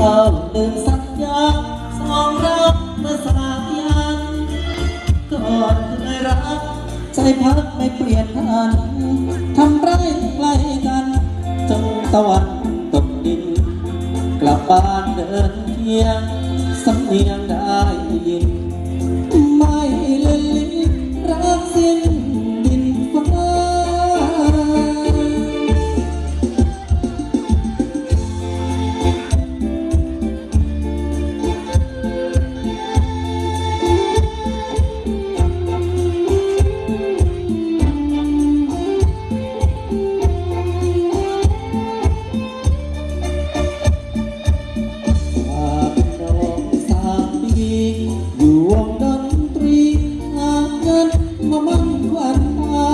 เอาลืมสัญญาสองรักเมื่อสายันก่อนเคยรัก ใจพักไม่เปลี่ยนพันทำไรใกล้กันจนตะวันตกดิน กลับบ้านเดินเพียงสำเนียงได้ยิน วัวันมา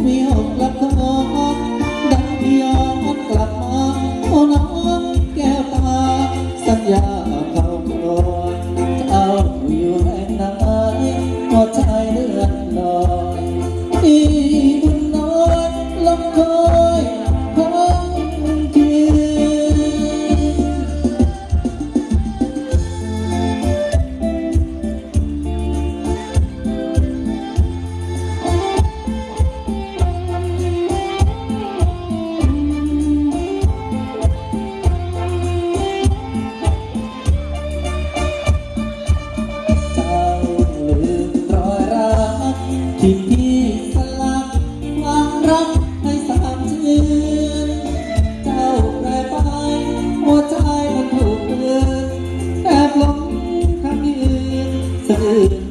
ไม่ออลับองดังยอมกลับมาโอ้น้องแก้าสัญญาเขาคอเอาอยู่แห่งไหนก็ใจเลือนลอย Hãy subscribe